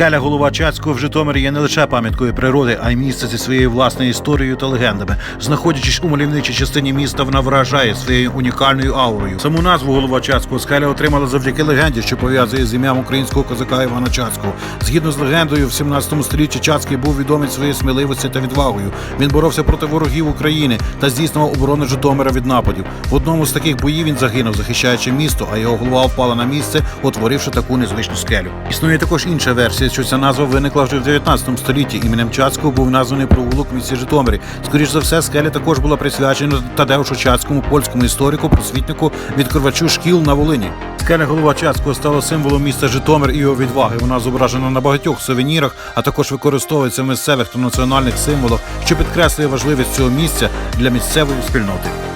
Скеля голова Чацького в Житомирі є не лише пам'яткою природи, а й місце зі своєю власною історією та легендами. Знаходячись у мальовничій частині міста, вона вражає своєю унікальною аурою. Саму назву голова Чацького скеля отримала завдяки легенді, що пов'язує з ім'ям українського козака Івана Чацького. Згідно з легендою, в 17 столітті Чацький був відомий своєю сміливості та відвагою. Він боровся проти ворогів України та здійснював оборону Житомира від нападів. В одному з таких боїв він загинув, захищаючи місто, а його голова впала на місце, утворивши таку незвичну скелю. Існує також інша версія, що ця назва виникла вже в 19 столітті. Іменем Чацького був названий провулок в місті Житомирі. Скоріш за все, скеля також була присвячена Тадеушу Чацькому, польському історику, просвітнику, відкривачу шкіл на Волині. Скеля голова Чацького стала символом міста Житомир і його відваги. Вона зображена на багатьох сувенірах, а також використовується в місцевих та національних символах, що підкреслює важливість цього місця для місцевої спільноти.